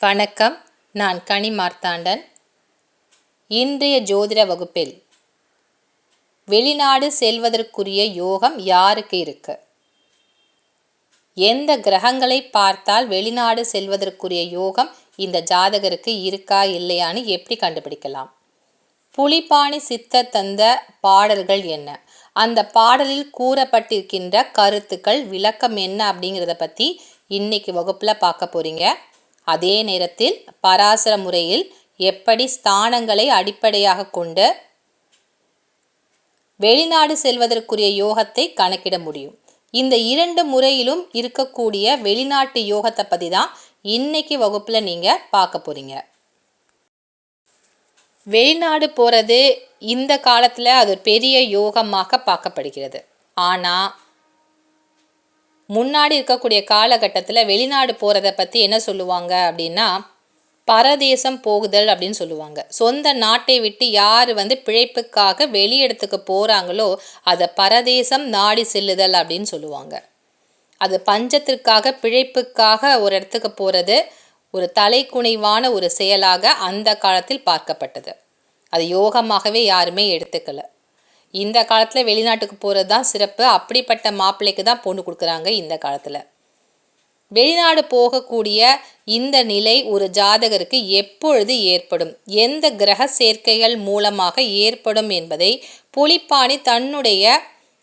வணக்கம். நான் கனி மார்த்தாண்டன். இன்றைய ஜோதிட வகுப்பில் வெளிநாடு செல்வதற்குரிய யோகம் யாருக்கு இருக்கு? எந்த கிரகங்களை பார்த்தால் வெளிநாடு செல்வதற்குரிய யோகம் இந்த ஜாதகருக்கு இருக்கா இல்லையான்னு எப்படி கண்டுபிடிக்கலாம்? புலிபாணி சித்த தந்த பாடல்கள் என்ன? அந்த பாடலில் கூறப்பட்டிருக்கின்ற கருத்துக்கள் விளக்கம் என்ன அப்படிங்கிறத பற்றி இன்னைக்கு வகுப்பில் பார்க்க போகிறீங்க அதே நேரத்தில் பராசர முறையில் எப்படி ஸ்தானங்களை அடிப்படையாக கொண்டு வெளிநாடு செல்வதற்குரிய யோகத்தை கணக்கிட முடியும். இந்த இரண்டு முறையிலும் இருக்கக்கூடிய வெளிநாட்டு யோகத்தை பற்றி தான் இன்னைக்கு வகுப்பில் நீங்கள் பார்க்க போகிறீங்க வெளிநாடு போகிறது இந்த காலத்தில் அது பெரிய யோகமாக பார்க்கப்படுகிறது. ஆனால் முன்னாடி இருக்கக்கூடிய காலகட்டத்தில் வெளிநாடு போகிறத பற்றி என்ன சொல்லுவாங்க அப்படின்னா பரதேசம் போகுதல் அப்படின்னு சொல்லுவாங்க. சொந்த நாட்டை விட்டு யார் வந்து பிழைப்புக்காக வெளியிடத்துக்கு போகிறாங்களோ அதை பரதேசம் நாடி செல்லுதல் அப்படின்னு சொல்லுவாங்க. அது பஞ்சத்திற்காக பிழைப்புக்காக ஒரு இடத்துக்கு போகிறது ஒரு தலைக்குனைவான ஒரு செயலாக அந்த காலத்தில் பார்க்கப்பட்டது. அது யோகமாகவே யாருமே எடுத்துக்கலை. இந்த காலத்தில் வெளிநாட்டுக்கு போகிறது தான் சிறப்பு. அப்படிப்பட்ட மாப்பிள்ளைக்கு தான் பொண்ணு கொடுக்குறாங்க இந்த காலத்தில். வெளிநாடு போகக்கூடிய இந்த நிலை ஒரு ஜாதகருக்கு எப்பொழுது ஏற்படும்? எந்த கிரக சேர்க்கைகள் மூலமாக ஏற்படும் என்பதை புலிப்பாணி தன்னுடைய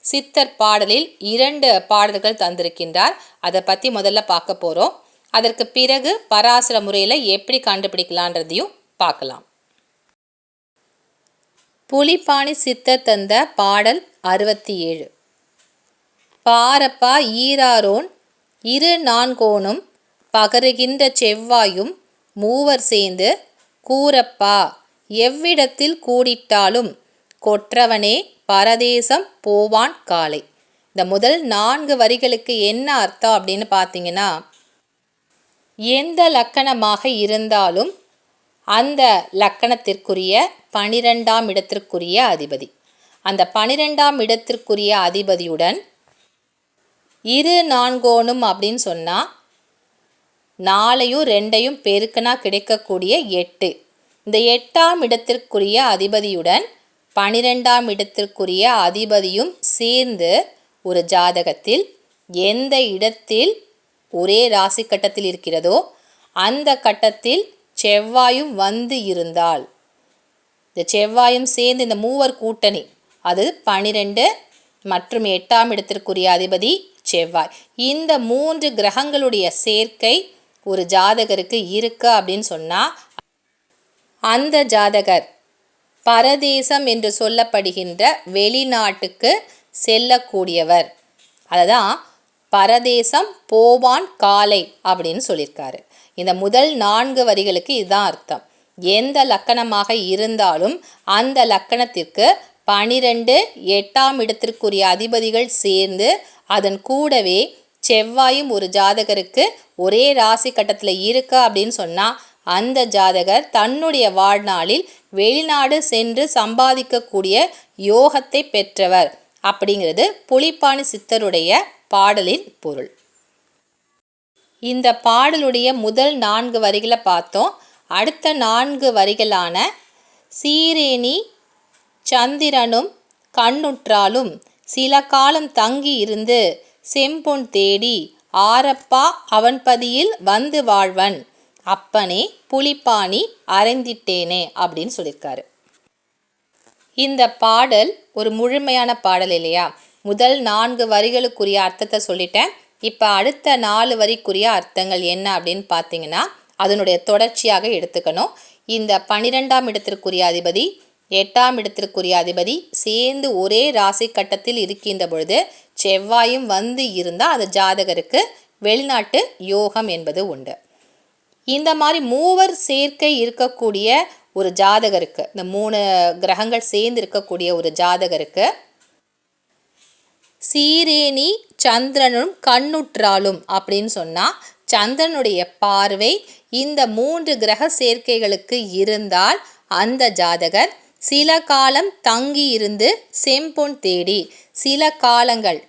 சித்தர் பாடலில் இரண்டு பாடல்கள் தந்திருக்கின்றார். அதை பற்றி முதல்ல பார்க்க போகிறோம் அதற்கு பிறகு பராசர முறையில் எப்படி கண்டுபிடிக்கலான்றதையும் பார்க்கலாம். புலிப்பாணி சித்த தந்த பாடல் அறுபத்தி ஏழு பாரப்பா ஈராரோன் இரு நான்கோனும் பகருகின்ற செவ்வாயும் மூவர் சேர்ந்து கூறப்பா எவ்விடத்தில் கூடிட்டாலும் கொற்றவனே பரதேசம் போவான் காலை இந்த முதல் நான்கு வரிகளுக்கு என்ன அர்த்தம் அப்படின்னு பார்த்தீங்கன்னா எந்த லக்கணமாக இருந்தாலும் அந்த லக்கணத்திற்குரிய பனிரெண்டாம் இடத்திற்குரிய அதிபதி. அந்த பனிரெண்டாம் இடத்திற்குரிய அதிபதியுடன் இரு நான்கோணும் அப்படின்னு சொன்னால் நாலையும் ரெண்டையும் பெருக்கனா கிடைக்கக்கூடிய எட்டு. இந்த எட்டாம் இடத்திற்குரிய அதிபதியுடன் பனிரெண்டாம் இடத்திற்குரிய அதிபதியும் சேர்ந்து ஒரு ஜாதகத்தில் எந்த இடத்தில் ஒரே ராசி கட்டத்தில் இருக்கிறதோ அந்த கட்டத்தில் செவ்வாயும் வந்து இருந்தால் இந்த செவ்வாயும் சேர்ந்து இந்த மூவர் கூட்டணி. அது பனிரெண்டு மற்றும் எட்டாம் இடத்திற்குரிய அதிபதி செவ்வாய். இந்த மூன்று கிரகங்களுடைய சேர்க்கை ஒரு ஜாதகருக்கு இருக்கு அப்படின்னு சொன்னால் அந்த ஜாதகர் பரதேசம் என்று சொல்லப்படுகின்ற வெளிநாட்டுக்கு செல்லக்கூடியவர். அதுதான் பரதேசம் போவான் காலை அப்படின்னு சொல்லியிருக்காரு. இந்த முதல் நான்கு வரிகளுக்கு இதுதான் அர்த்தம். எந்த லக்கணமாக இருந்தாலும் அந்த லக்கணத்திற்கு பனிரெண்டு எட்டாம் இடத்திற்குரிய அதிபதிகள் சேர்ந்து அதன் கூடவே செவ்வாயும் ஒரு ஜாதகருக்கு ஒரே ராசி கட்டத்தில் இருக்கா அப்படின்னு சொன்னால் அந்த ஜாதகர் தன்னுடைய வாழ்நாளில் வெளிநாடு சென்று சம்பாதிக்கக்கூடிய யோகத்தை பெற்றவர் அப்படிங்கிறது புலிப்பாணி சித்தருடைய பாடலின் பொருள். இந்த பாடலுடைய முதல் நான்கு வரிகளை பார்த்தோம். அடுத்த நான்கு வரிகளான சீரேனி சந்திரனும் கண்ணுற்றாலும் சில காலம் தங்கி இருந்து செம்பொன் தேடி ஆரப்பா அவன்பதியில் வந்து வாழ்வன். அப்பனே புலிப்பாணி அரைந்திட்டேனே அப்படின்னு சொல்லியிருக்காரு. இந்த பாடல் ஒரு முழுமையான பாடல் இல்லையா? முதல் நான்கு வரிகளுக்குரிய அர்த்தத்தை சொல்லிட்டேன். இப்போ அடுத்த நாலு வரிக்குரிய அர்த்தங்கள் என்ன அப்படின்னு பார்த்தீங்கன்னா அதனுடைய தொடர்ச்சியாக எடுத்துக்கணும். இந்த பனிரெண்டாம் இடத்திற்குரிய அதிபதி எட்டாம் இடத்திற்குரிய அதிபதி சேர்ந்து ஒரே ராசி கட்டத்தில் இருக்கின்ற பொழுது செவ்வாயும் வந்து இருந்தால் அது ஜாதகருக்கு வெளிநாட்டு யோகம் என்பது உண்டு. இந்த மாதிரி மூவர் சேர்க்கை இருக்கக்கூடிய ஒரு ஜாதகருக்கு இந்த மூணு கிரகங்கள் சேர்ந்து இருக்கக்கூடிய ஒரு ஜாதகருக்கு சீரேனி சந்திரனும் கண்ணுற்றாலும் அப்படின்னு சொன்னால் சந்திரனுடைய பார்வை இந்த மூன்று கிரக சேர்க்கைகளுக்கு இருந்தால் அந்த ஜாதகர் சில காலம் தங்கி இருந்து செம்பொன் தேடி சில காலங்கள்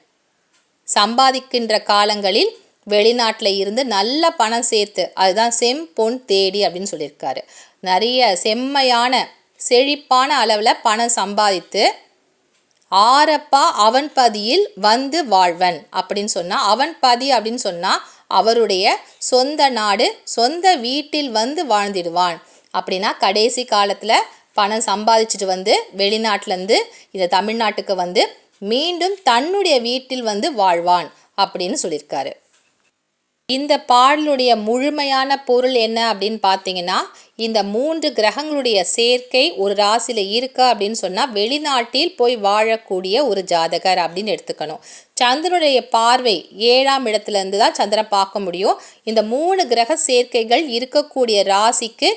சம்பாதிக்கின்ற காலங்களில் வெளிநாட்டில் இருந்து நல்ல பணம் சேர்த்து அதுதான் செம் பொன் தேடி அப்படின்னு சொல்லியிருக்காரு. நிறைய செம்மையான செழிப்பான அளவில் பணம் சம்பாதித்து ஆரப்பா அவன் பதியில் வந்து வாழ்வன் அப்படின்னு சொன்னால் அவன் பதி அப்படின்னு சொன்னால் அவருடைய சொந்த நாடு சொந்த வீட்டில் வந்து வாழ்ந்திடுவான். அப்படின்னா கடைசி காலத்தில் பணம் சம்பாதிச்சுட்டு வந்து வெளிநாட்டிலேருந்து இந்த தமிழ்நாட்டுக்கு வந்து மீண்டும் தன்னுடைய வீட்டில் வந்து வாழ்வான் அப்படின்னு சொல்லியிருக்காரு. இந்த பாடலுடைய முழுமையான பொருள் என்ன அப்படின்னு பார்த்தீங்கன்னா இந்த மூன்று கிரகங்களுடைய சேர்க்கை ஒரு ராசியில் இருக்கா அப்படின்னு சொன்னால் வெளிநாட்டில் போய் வாழக்கூடிய ஒரு ஜாதகர் அப்படின்னு எடுத்துக்கணும். சந்திரனுடைய பார்வை ஏழாம் இடத்துலேருந்து தான் சந்திரன் பார்க்க முடியும். இந்த மூணு கிரக சேர்க்கைகள் இருக்கக்கூடிய ராசிக்கு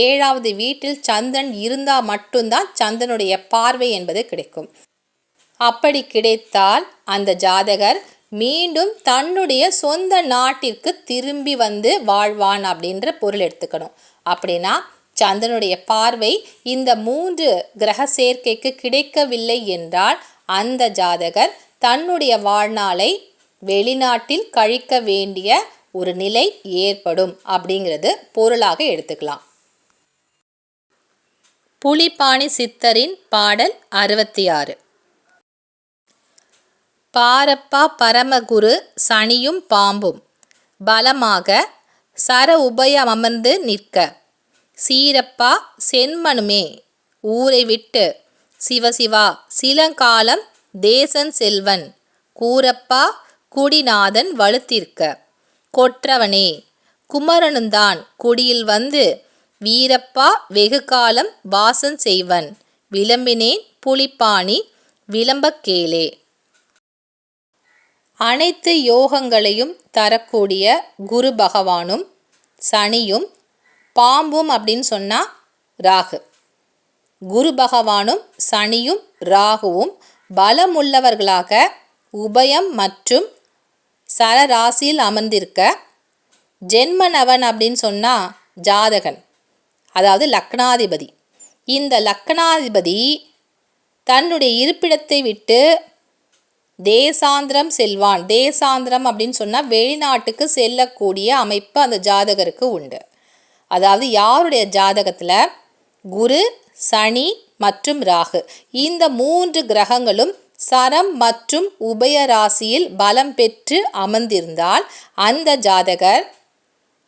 ஏழாவது வீட்டில் சந்திரன் இருந்தால் மட்டும்தான் சந்திரனுடைய பார்வை என்பது கிடைக்கும். அப்படி கிடைத்தால் அந்த ஜாதகர் மீண்டும் தன்னுடைய சொந்த நாட்டிற்கு திரும்பி வந்து வாழ்வான் அப்படின்ற பொருள் எடுத்துக்கணும். அப்படின்னா சந்திரனுடைய பார்வை இந்த மூன்று கிரக சேர்க்கைக்கு கிடைக்கவில்லை என்றால் அந்த ஜாதகர் தன்னுடைய வாழ்நாளை வெளிநாட்டில் கழிக்க வேண்டிய ஒரு நிலை ஏற்படும் அப்படிங்கிறது பொருளாக எடுத்துக்கலாம். புலிபாணி சித்தரின் பாடல் அறுபத்தி ஆறு. பாரப்பா பரமகுரு சனியும் பாம்பும். பலமாக சர உபயமர்ந்து நிற்க. சீரப்பா சென்மனுமே ஊரை விட்டு. சிவசிவா சிலங்காலம் தேசன் செல்வன். கூரப்பா குடிநாதன் வலுத்திற்க. கொற்றவனே குமரனுந்தான் குடியில் வந்து. வீரப்பா வெகு காலம் வாசம் செய்வன். விளம்பினேன் புலிப்பாணி விளம்பக்கேலே. அனைத்து யோகங்களையும் தரக்கூடிய குரு பகவானும் சனியும் பாம்பும் அப்படின்னு சொன்னால் ராகு. குரு பகவானும் சனியும் ராகுவும் பலமுள்ளவர்களாக உபயம் மற்றும் சரராசியில் அமர்ந்திருக்க ஜென்மனவன் அப்படின்னு சொன்னால் ஜாதகன் அதாவது லக்னாதிபதி. இந்த லக்னாதிபதி தன்னுடைய இருப்பிடத்தை விட்டு தேசாந்திரம் செல்வான். தேசாந்திரம் அப்படின்னு சொன்னால் வெளிநாட்டுக்கு செல்லக்கூடிய அமைப்பு அந்த ஜாதகருக்கு உண்டு. அதாவது யாருடைய ஜாதகத்தில்? குரு சனி மற்றும் ராகு. இந்த மூன்று கிரகங்களும் சரம் மற்றும் உபய ராசியில் பலம் பெற்று அமர்ந்திருந்தால் அந்த ஜாதகர்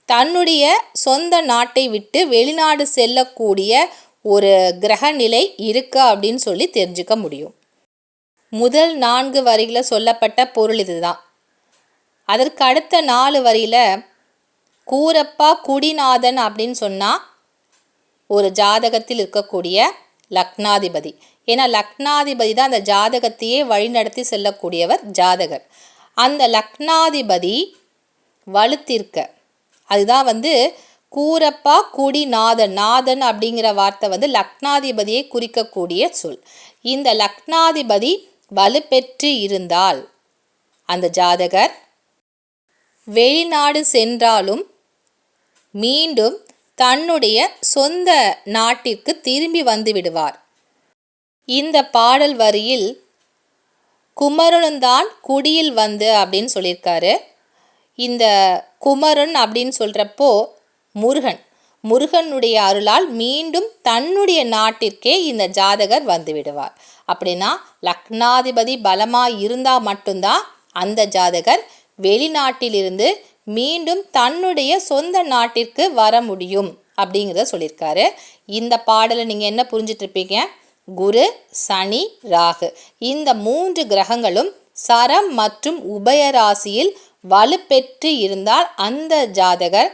தன்னுடைய சொந்த நாட்டை விட்டு வெளிநாடு செல்லக்கூடிய ஒரு கிரக நிலை இருக்கு அப்படின்னு சொல்லி தெரிஞ்சுக்க முடியும். முதல் நான்கு வரியில் சொல்லப்பட்ட பொருள் இதுதான். அதற்கு அடுத்த நாலு வரியில் கூரப்பா குடிநாதன் அப்படின்னு சொன்னால் ஒரு ஜாதகத்தில் இருக்கக்கூடிய லக்னாதிபதி. ஏன்னா லக்னாதிபதி தான் அந்த ஜாதகத்தையே வழிநடத்தி செல்லக்கூடியவர் ஜாதகர். அந்த லக்னாதிபதி வலுத்திருக்க அதுதான் வந்து கூரப்பா குடிநாதன் நாதன் அப்படிங்கிற வார்த்தை வந்து லக்னாதிபதியை குறிக்கக்கூடிய சொல். இந்த லக்னாதிபதி வலுப்பெற்று இருந்தால் அந்த ஜாதகர் வெளிநாடு சென்றாலும் மீண்டும் தன்னுடைய சொந்த நாட்டிற்கு திரும்பி வந்து விடுவார். இந்த பாடல் வரியில் குமரனுந்தான் குடியில் வந்து அப்படின்னு சொல்லியிருக்காரு. இந்த குமரன் அப்படின்னு சொல்கிறப்போ முருகன். முருகனுடைய அருளால் மீண்டும் தன்னுடைய நாட்டிற்கே இந்த ஜாதகர் வந்துவிடுவார் அப்படின்னா லக்னாதிபதி பலமாக இருந்தால் மட்டும்தான் அந்த ஜாதகர் வெளிநாட்டிலிருந்து மீண்டும் தன்னுடைய சொந்த நாட்டிற்கு வர முடியும் அப்படிங்கிறத சொல்லியிருக்காரு. இந்த பாடலை நீங்கள் என்ன புரிஞ்சிட்ருப்பீங்க? குரு சனி ராகு. இந்த மூன்று கிரகங்களும் சரம் மற்றும் உபயராசியில் வலுப்பெற்று இருந்தால் அந்த ஜாதகர்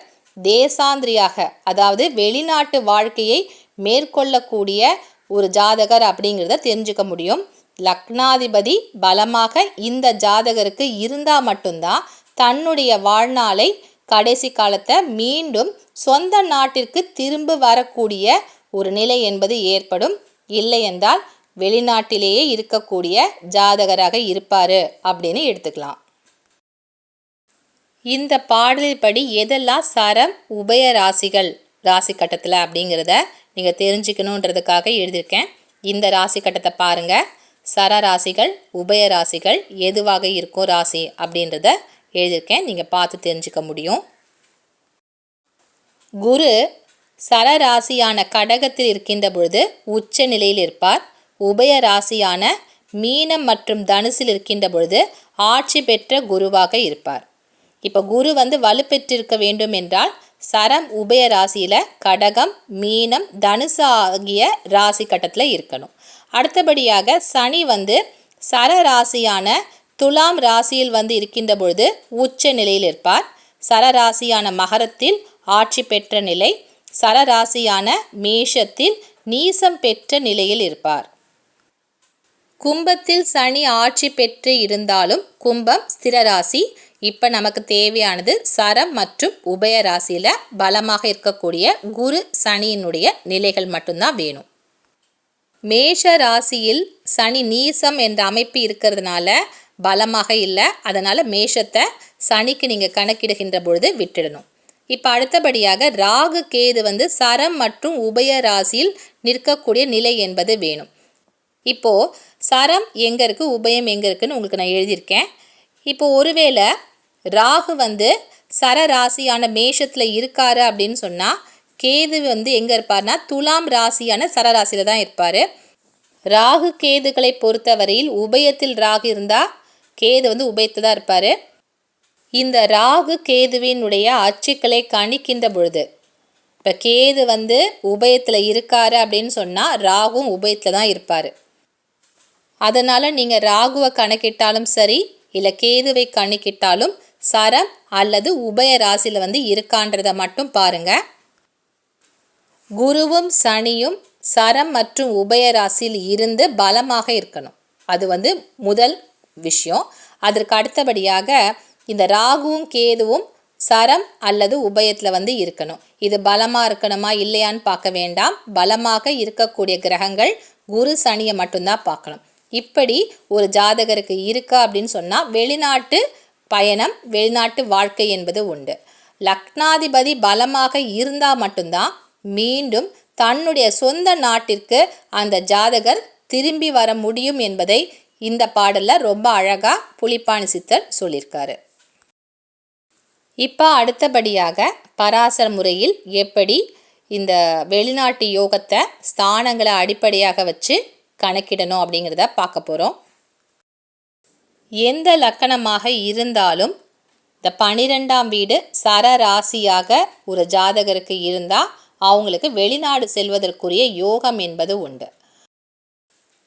தேசாந்திரியாக அதாவது வெளிநாட்டு வாழ்க்கையை மேற்கொள்ளக்கூடிய ஒரு ஜாதகர் அப்படிங்கிறத தெரிஞ்சுக்க முடியும். லக்னாதிபதி பலமாக இந்த ஜாதகருக்கு இருந்தால் மட்டும்தான் தன்னுடைய வாழ்நாளை கடைசி காலத்தை மீண்டும் சொந்த நாட்டிற்கு திரும்ப வரக்கூடிய ஒரு நிலை என்பது ஏற்படும். இல்லை என்றால் வெளிநாட்டிலேயே இருக்கக்கூடிய ஜாதகராக இருப்பார் அப்படின்னு எடுத்துக்கலாம். இந்த பாடலில் படி எதெல்லாம் சரம்? உபய ராசிகள். ராசி கட்டத்தில் அப்படிங்கிறத நீங்கள் தெரிஞ்சுக்கணுன்றதுக்காக எழுதியிருக்கேன். இந்த ராசி கட்டத்தை பாருங்கள் சர ராசிகள் உபய ராசிகள் எதுவாக இருக்கும் ராசி அப்படின்றத எழுதியிருக்கேன். நீங்கள் பார்த்து தெரிஞ்சுக்க முடியும். குரு சர ராசியான கடகத்தில் இருக்கின்ற பொழுது உச்ச நிலையில் இருப்பார். உபய ராசியான மீனம் மற்றும் தனுசில் இருக்கின்ற பொழுது ஆட்சி பெற்ற குருவாக இருப்பார். இப்போ குரு வந்து வலுப்பெற்றிருக்க வேண்டும் என்றால் சரம் உபய ராசியில் கடகம் மீனம் தனுசு ஆகிய ராசி கட்டத்தில் இருக்கணும். அடுத்தபடியாக சனி வந்து சர ராசியான துலாம் ராசியில் வந்து இருக்கின்ற பொழுது உச்ச நிலையில் இருப்பார். சரராசியான மகரத்தில் ஆட்சி பெற்ற நிலை சரராசியான மேஷத்தில் நீசம் பெற்ற நிலையில் இருப்பார். கும்பத்தில் சனி ஆட்சி பெற்று இருந்தாலும் கும்பம் ஸ்திரராசி இப்போ நமக்கு தேவையானது சரம் மற்றும் உபய ராசியில் பலமாக இருக்கக்கூடிய குரு சனியினுடைய நிலைகள் மட்டும்தான் வேணும். மேஷ ராசியில் சனி நீசம் என்ற அமைப்பு இருக்கிறதுனால பலமாக இல்லை. அதனால் மேஷத்தை சனிக்கு நீங்கள் கணக்கிடுகின்ற பொழுது விட்டுடணும். இப்போ அடுத்தபடியாக ராகு கேது வந்து சரம் மற்றும் உபய ராசியில் நிற்கக்கூடிய நிலை என்பது வேணும். இப்போது சரம் எங்கே இருக்குது உபயம் எங்கே இருக்குதுன்னு உங்களுக்கு நான் எழுதியிருக்கேன். இப்போ ஒருவேளை ராகு வந்து சர ராசியான மேஷத்தில் இருக்காரு அப்படின்னு சொன்னால் கேது வந்து எங்கே இருப்பார்னா துலாம் ராசியான சரராசியில் தான் இருப்பார். ராகு கேதுகளை பொறுத்தவரையில் உபயத்தில் ராகு இருந்தால் கேது வந்து உபயத்து தான் இருப்பார். இந்த ராகு கேதுவினுடைய அச்சுக்களை கணிக்கின்ற பொழுது இப்போ கேது வந்து உபயத்தில் இருக்காரு அப்படின்னு சொன்னால் ராகும் உபயத்தில் தான் இருப்பார். அதனால் நீங்கள் ராகுவை கணக்கிட்டாலும் சரி இல்லை கேதுவை கணக்கிட்டாலும் சரம் அல்லது உபய ராசியில் வந்து இருக்கான்றதை மட்டும் பாருங்கள் குருவும் சனியும் சரம் மற்றும் உபய ராசியில் இருந்து பலமாக இருக்கணும். அது வந்து முதல் விஷயம். அதற்கு அடுத்தபடியாக இந்த ராகுவும் கேதுவும் சரம் அல்லது உபயத்தில் வந்து இருக்கணும். இது பலமாக இருக்கணுமா இல்லையான்னு பார்க்க வேண்டாம். பலமாக இருக்கக்கூடிய கிரகங்கள் குரு சனியை மட்டும்தான் பார்க்கணும். இப்படி ஒரு ஜாதகருக்கு இருக்கா அப்படின்னு சொன்னால் வெளிநாட்டு பயணம் வெளிநாட்டு வாழ்க்கை என்பது உண்டு. லக்னாதிபதி பலமாக இருந்தால் மட்டும்தான் மீண்டும் தன்னுடைய சொந்த நாட்டிற்கு அந்த ஜாதகர் திரும்பி வர முடியும் என்பதை இந்த பாடலில் ரொம்ப அழகாக புலிப்பாணி சித்தர் சொல்லியிருக்காரு. இப்போ அடுத்தபடியாக பராசர முறையில் எப்படி இந்த வெளிநாட்டு யோகத்தை ஸ்தானங்களை அடிப்படையாக வச்சு கணக்கிடணும் அப்படிங்கிறத பார்க்க போகிறோம் எந்த லக்கணமாக இருந்தாலும் இந்த பனிரெண்டாம் வீடு சரராசியாக ஒரு ஜாதகருக்கு இருந்தால் அவங்களுக்கு வெளிநாடு செல்வதற்குரிய யோகம் என்பது உண்டு.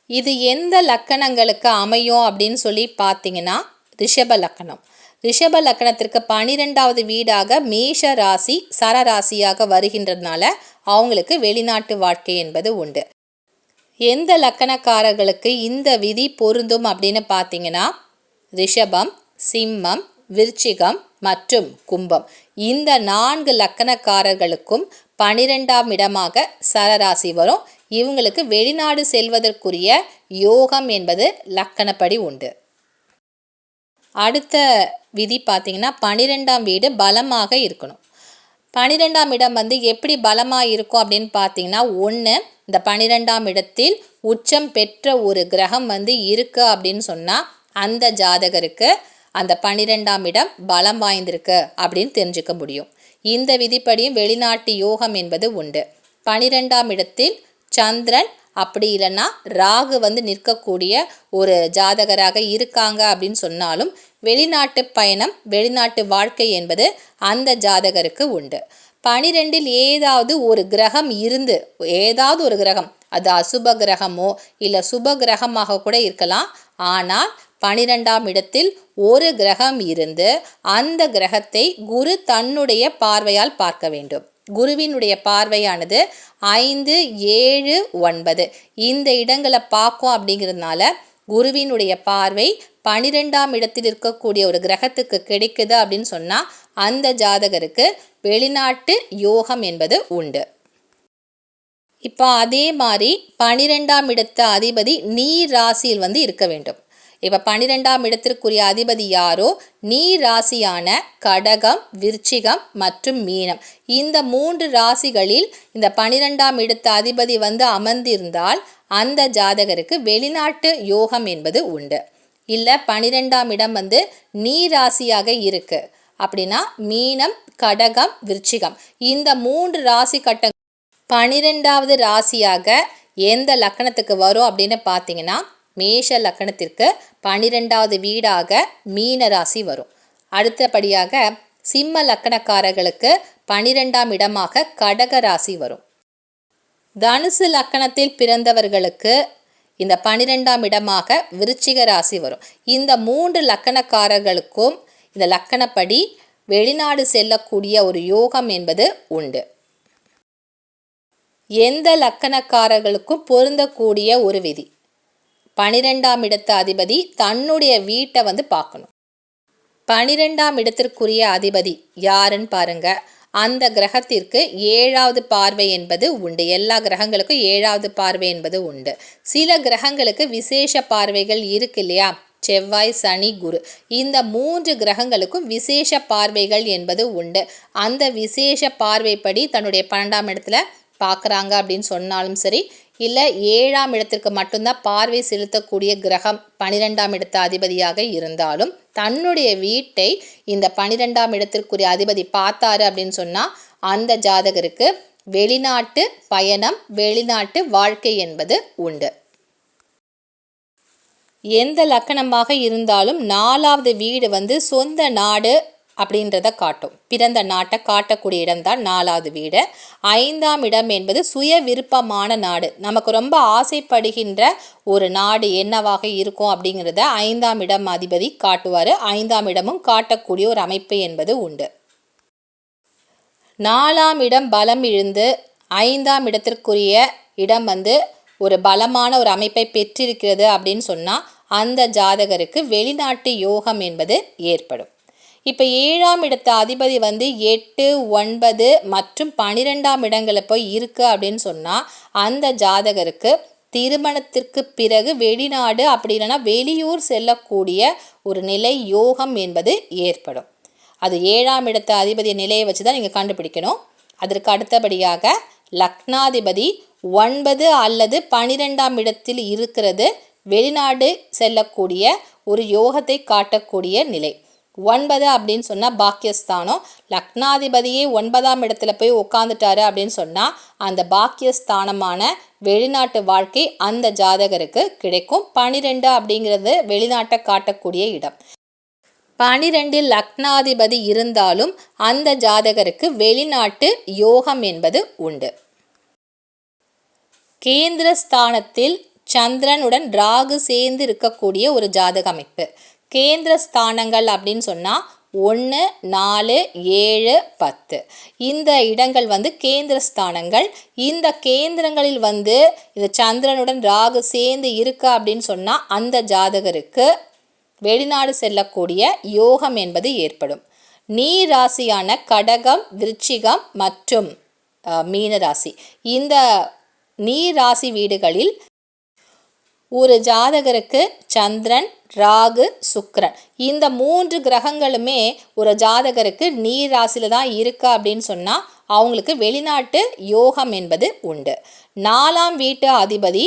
இது எந்த லக்கணங்களுக்கு அமையும் அப்படின்னு சொல்லி பார்த்தீங்கன்னா ரிஷப லக்கணம். ரிஷப லக்கணத்திற்கு பனிரெண்டாவது வீடாக மேஷ ராசி சரராசியாக வருகின்றதுனால அவங்களுக்கு வெளிநாட்டு வாழ்க்கை என்பது உண்டு. எந்த லக்கணக்காரர்களுக்கு இந்த விதி பொருந்தும் அப்படின்னு பார்த்தீங்கன்னா ரிஷபம் சிம்மம் விருச்சிகம் மற்றும் கும்பம். இந்த நான்கு லக்கணக்காரர்களுக்கும் பனிரெண்டாம் இடமாக சரராசி வரும். இவங்களுக்கு வெளிநாடு செல்வதற்குரிய யோகம் என்பது லக்கணப்படி உண்டு. அடுத்த விதி பார்த்திங்கன்னா பனிரெண்டாம் வீடு பலமாக இருக்கணும். பனிரெண்டாம் இடம் வந்து எப்படி பலமாக இருக்கும் அப்படின்னு பார்த்தீங்கன்னா ஒன்று இந்த பனிரெண்டாம் இடத்தில் உச்சம் பெற்ற ஒரு கிரகம் வந்து இருக்குது அப்படின்னு சொன்னால் அந்த ஜாதகருக்கு அந்த பன்னிரெண்டாம் இடம் பலம் வாய்ந்திருக்கு அப்படின்னு தெரிஞ்சுக்க முடியும். இந்த விதிப்படியும் வெளிநாட்டு யோகம் என்பது உண்டு. பனிரெண்டாம் இடத்தில் சந்திரன் அப்படி இல்லைன்னா ராகு வந்து நிற்கக்கூடிய ஒரு ஜாதகராக இருக்காங்க அப்படின்னு சொன்னாலும் வெளிநாட்டு பயணம் வெளிநாட்டு வாழ்க்கை என்பது அந்த ஜாதகருக்கு உண்டு. பனிரெண்டில் ஏதாவது ஒரு கிரகம் இருந்து ஏதாவது ஒரு கிரகம் அது அசுப கிரகமோ இல்லை சுப கிரகமாக கூட இருக்கலாம். ஆனால் பனிரெண்டாம் இடத்தில் ஒரு கிரகம் இருந்து அந்த கிரகத்தை குரு தன்னுடைய பார்வையால் பார்க்க வேண்டும். குருவினுடைய பார்வையானது ஐந்து ஏழு ஒன்பது. இந்த இடங்களை பார்க்கும் அப்படிங்கிறதுனால குருவினுடைய பார்வை பனிரெண்டாம் இடத்தில் இருக்கக்கூடிய ஒரு கிரகத்துக்கு கிடைக்குது அப்படின்னு சொன்னால் அந்த ஜாதகருக்கு வெளிநாட்டு யோகம் என்பது உண்டு. இப்போ அதே மாதிரி பனிரெண்டாம் இடத்து அதிபதி நீர் ராசியில் வந்து இருக்க வேண்டும். இப்போ பனிரெண்டாம் இடத்திற்குரிய அதிபதி யாரோ? நீர் ராசியான கடகம் விருச்சிகம் மற்றும் மீனம். இந்த மூன்று ராசிகளில் இந்த பனிரெண்டாம் இடத்து அதிபதி வந்து அமர்ந்திருந்தால் அந்த ஜாதகருக்கு வெளிநாட்டு யோகம் என்பது உண்டு. இல்லை பனிரெண்டாம் இடம் வந்து நீர் ராசியாக இருக்குது அப்படின்னா மீனம் கடகம் விருச்சிகம். இந்த மூன்று ராசி கட்ட பனிரெண்டாவது ராசியாக எந்த லக்கணத்துக்கு வரும் அப்படின்னு பார்த்தீங்கன்னா மேஷ லக்கணத்திற்கு பனிரெண்டாவது வீடாக மீன ராசி வரும். அடுத்தபடியாக சிம்ம லக்கணக்காரர்களுக்கு பனிரெண்டாம் இடமாக கடக ராசி வரும். தனுசு லக்கணத்தில் பிறந்தவர்களுக்கு இந்த பனிரெண்டாம் இடமாக விருச்சிக ராசி வரும். இந்த மூன்று லக்கணக்காரர்களுக்கும் இந்த லக்கணப்படி வெளிநாடு செல்லக்கூடிய ஒரு யோகம் என்பது உண்டு. எந்த லக்கணக்காரர்களுக்கும் பொருந்தக்கூடிய ஒரு விதி. பனிரெண்டாம் இடத்து அதிபதி தன்னுடைய வீட்டை வந்து பார்க்கணும். பனிரெண்டாம் இடத்திற்குரிய அதிபதி யாருன்னு பாருங்க. அந்த கிரகத்திற்கு ஏழாவது பார்வை என்பது உண்டு. எல்லா கிரகங்களுக்கும் ஏழாவது பார்வை என்பது உண்டு. சில கிரகங்களுக்கு விசேஷ பார்வைகள் இருக்கு இல்லையா? செவ்வாய் சனி குரு. இந்த மூன்று கிரகங்களுக்கும் விசேஷ பார்வைகள் என்பது உண்டு. அந்த விசேஷ பார்வைப்படி தன்னுடைய பன்னெண்டாம் இடத்துல பார்க்குறாங்க அப்படின்னு சொன்னாலும் சரி இல்லை ஏழாம் இடத்திற்கு மட்டும்தான் பார்வை செலுத்தக்கூடிய கிரகம் பனிரெண்டாம் இடத்து அதிபதியாக இருந்தாலும் தன்னுடைய வீட்டை இந்த பனிரெண்டாம் இடத்திற்குரிய அதிபதி பார்த்தாரு அப்படின்னு சொன்னால் அந்த ஜாதகருக்கு வெளிநாட்டு பயணம் வெளிநாட்டு வாழ்க்கை என்பது உண்டு. எந்த லக்கணமாக இருந்தாலும் நாலாவது வீடு வந்து சொந்த நாடு அப்படின்றத காட்டும். பிறந்த நாட்டை காட்டக்கூடிய இடம்தான் நாலாவது வீடு. ஐந்தாம் இடம் என்பது சுய விருப்பமான நாடு. நமக்கு ரொம்ப ஆசைப்படுகின்ற ஒரு நாடு என்னவாக இருக்கும் அப்படிங்கிறத ஐந்தாம் இடம் அதிபதி காட்டுவார். ஐந்தாம் இடமும் காட்டக்கூடிய ஒரு அமைப்பு என்பது உண்டு. நாலாம் இடம் பலம் இழுந்து ஐந்தாம் இடத்திற்குரிய இடம் வந்து ஒரு பலமான ஒரு அமைப்பை பெற்றிருக்கிறது அப்படின்னு சொன்னால் அந்த ஜாதகருக்கு வெளிநாட்டு யோகம் என்பது ஏற்படும். இப்போ ஏழாம் இடத்த அதிபதி வந்து எட்டு ஒன்பது மற்றும் பனிரெண்டாம் இடங்களில் போய் இருக்குது அப்படின்னு சொன்னால் அந்த ஜாதகருக்கு திருமணத்திற்கு பிறகு வெளிநாடு அப்படி இல்லைன்னா வெளியூர் செல்லக்கூடிய ஒரு நிலை யோகம் என்பது ஏற்படும். அது ஏழாம் இடத்த அதிபதி நிலையை வச்சு தான் நீங்கள் கண்டுபிடிக்கணும். அதற்கு அடுத்தபடியாக லக்னாதிபதி ஒன்பது அல்லது பனிரெண்டாம் இடத்தில் இருக்கிறது வெளிநாடு செல்லக்கூடிய ஒரு யோகத்தை காட்டக்கூடிய நிலை. ஒன்பது அப்படின்னு சொன்னால் பாக்கியஸ்தானம். லக்னாதிபதியே ஒன்பதாம் இடத்துல போய் உட்காந்துட்டாரு அப்படின்னு சொன்னால் அந்த பாக்கியஸ்தானமான வெளிநாட்டு வாழ்க்கை அந்த ஜாதகருக்கு கிடைக்கும். பனிரெண்டு அப்படிங்கிறது வெளிநாட்டை காட்டக்கூடிய இடம். பனிரெண்டில் லக்னாதிபதி இருந்தாலும் அந்த ஜாதகருக்கு வெளிநாட்டு யோகம் என்பது உண்டு. கேந்திர ஸ்தானத்தில் சந்திரனுடன் ராகு சேர்ந்து இருக்கக்கூடிய ஒரு ஜாதக அமைப்பு. கேந்திர ஸ்தானங்கள் அப்படின்னு சொன்னால் ஒன்று நாலு ஏழு பத்து. இந்த இடங்கள் வந்து கேந்திர ஸ்தானங்கள் இந்த கேந்திரங்களில் வந்து இந்த சந்திரனுடன் ராகு சேர்ந்து இருக்கு அப்படின்னு சொன்னால் அந்த ஜாதகருக்கு வெளிநாடு செல்லக்கூடிய யோகம் என்பது ஏற்படும். நீர் ராசியான கடகம் விருச்சிகம் மற்றும் மீனராசி இந்த நீர் ராசி வீடுகளில் ஒரு ஜாதகருக்கு சந்திரன் ராகு சுக்ரன் இந்த மூன்று கிரகங்களுமே ஒரு ஜாதகருக்கு நீர் ராசியில் தான் இருக்கா அப்படின்னு சொன்னால் அவங்களுக்கு வெளிநாட்டு யோகம் என்பது உண்டு. நாலாம் வீட்டு அதிபதி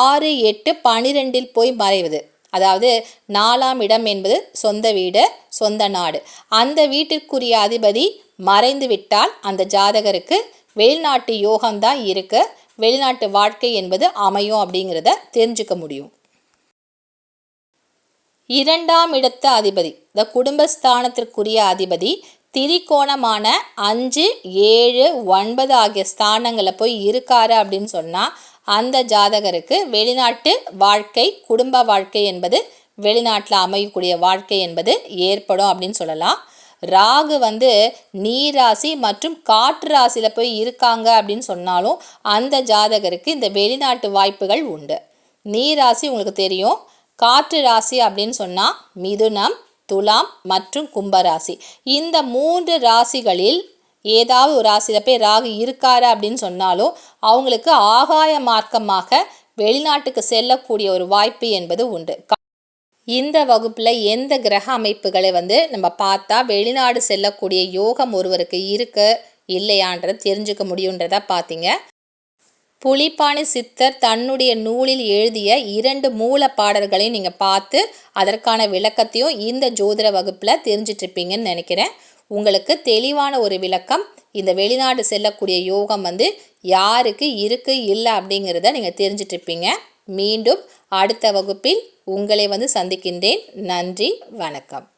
ஆறு எட்டு பனிரெண்டில் போய் மறைவது. அதாவது நாலாம் இடம் என்பது சொந்த வீடு சொந்த நாடு. அந்த வீட்டிற்குரிய அதிபதி மறைந்து விட்டால் அந்த ஜாதகருக்கு வெளிநாட்டு யோகம்தான் இருக்குது வெளிநாட்டு வாழ்க்கை என்பது அமையும் அப்படிங்கிறத தெரிஞ்சுக்க முடியும். இரண்டாம் இடத்த அதிபதி இந்த குடும்பஸ்தானத்திற்குரிய அதிபதி திரிகோணமான அஞ்சு ஏழு ஒன்பது ஆகிய ஸ்தானங்களில் போய் இருக்காரு அப்படின்னு சொன்னால் அந்த ஜாதகருக்கு வெளிநாட்டு வாழ்க்கை குடும்ப வாழ்க்கை என்பது வெளிநாட்டில் அமையக்கூடிய வாழ்க்கை என்பது ஏற்படும் அப்படின்னு சொல்லலாம். ராகு வந்து நீராசி மற்றும் காற்று ராசியில் போய் இருக்காங்க அப்படின்னு சொன்னாலும் அந்த ஜாதகருக்கு இந்த வெளிநாட்டு வாய்ப்புகள் உண்டு. நீராசி உங்களுக்கு தெரியும். காற்று ராசி அப்படின்னு சொன்னால் மிதுனம் துலாம் மற்றும் கும்பராசி இந்த மூன்று ராசிகளில் ஏதாவது ஒரு ராசியில் போய் ராகு இருக்காரு அப்படின்னு சொன்னாலும் அவங்களுக்கு ஆகாய மார்க்கமாக வெளிநாட்டுக்கு செல்லக்கூடிய ஒரு வாய்ப்பு என்பது உண்டு. இந்த வகுப்பில் எந்த கிரக அமைப்புகளை வந்து நம்ம பார்த்தா வெளிநாடு செல்லக்கூடிய யோகம் ஒருவருக்கு இருக்கு இல்லையான்றது தெரிஞ்சுக்க முடியுன்றத பார்த்தீங்க. புலிப்பாணி சித்தர் தன்னுடைய நூலில் எழுதிய இரண்டு மூல பாடல்களையும் நீங்கள் பார்த்து அதற்கான விளக்கத்தையும் இந்த ஜோதிட வகுப்பில் தெரிஞ்சிட்ருப்பீங்கன்னு நினைக்கிறேன். உங்களுக்கு தெளிவான ஒரு விளக்கம் இந்த வெளிநாடு செல்லக்கூடிய யோகம் வந்து யாருக்கு இருக்குது இல்லை அப்படிங்கிறத நீங்கள் தெரிஞ்சிட்ருப்பீங்க. மீண்டும் அடுத்த வகுப்பில் உங்களை வந்து சந்திக்கின்றேன். நன்றி வணக்கம்.